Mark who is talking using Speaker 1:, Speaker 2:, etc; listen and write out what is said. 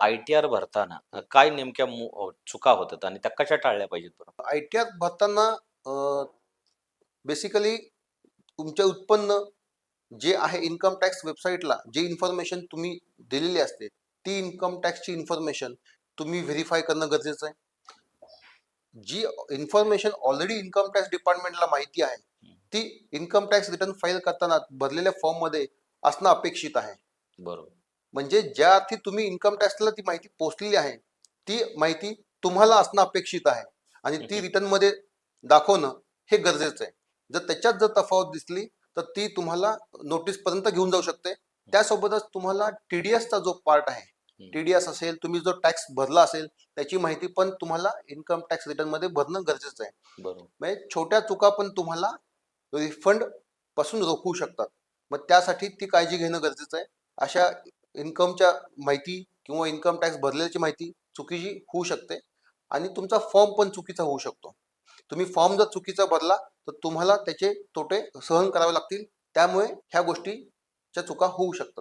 Speaker 1: I T R भरताना काय नेमक्या चुका होतात आणि त्या कशा टाळल्या पाहिजेत बरं?
Speaker 2: आय टी आर भरताना बेसिकली तुमचे उत्पन्न जे आहे इन्कम टॅक्स वेबसाईटला जे इन्फॉर्मेशन तुम्ही दिलेली असते ती इन्कम टॅक्सची इन्फॉर्मेशन तुम्ही व्हेरीफाय करणं गरजेचं आहे. जी इन्फॉर्मेशन ऑलरेडी इन्कम टॅक्स डिपार्टमेंटला माहिती आहे ती इन्कम टॅक्स रिटर्न फाईल करताना भरलेल्या फॉर्ममध्ये असणं अपेक्षित आहे.
Speaker 1: बरोबर.
Speaker 2: म्हणजे ज्या अर्थी तुम्ही इन्कम टॅक्सला ती माहिती पोचलेली आहे ती माहिती तुम्हाला असणं अपेक्षित आहे. आणि ती रिटर्नमध्ये दाखवणं हे गरजेचं आहे. जर त्याच्यात जर तफावत दिसली तर ती तुम्हाला नोटीस पर्यंत घेऊन जाऊ शकते. त्यासोबतच तुम्हाला टीडीएसचा जो पार्ट आहे. टीडीएस असेल तुम्ही जो टॅक्स भरला असेल त्याची माहिती पण तुम्हाला इन्कम टॅक्स रिटर्नमध्ये भरणं गरजेचं आहे. म्हणजे छोट्या चुका पण तुम्हाला रिफंडपासून रोखू शकतात. मग त्यासाठी ती काळजी घेणं गरजेचं आहे. अशा इन्कमच्या माहिती किंवा इन्कम टॅक्स भरलेल्याची माहिती चुकीची होऊ शकते आणि तुमचा फॉर्म पण चुकीचा होऊ शकतो. तुम्ही फॉर्म जर चुकीचा भरला तर तुम्हाला त्याचे तोटे सहन करावे लागतील. त्यामुळे ह्या गोष्टीच्या चुका होऊ शकतात.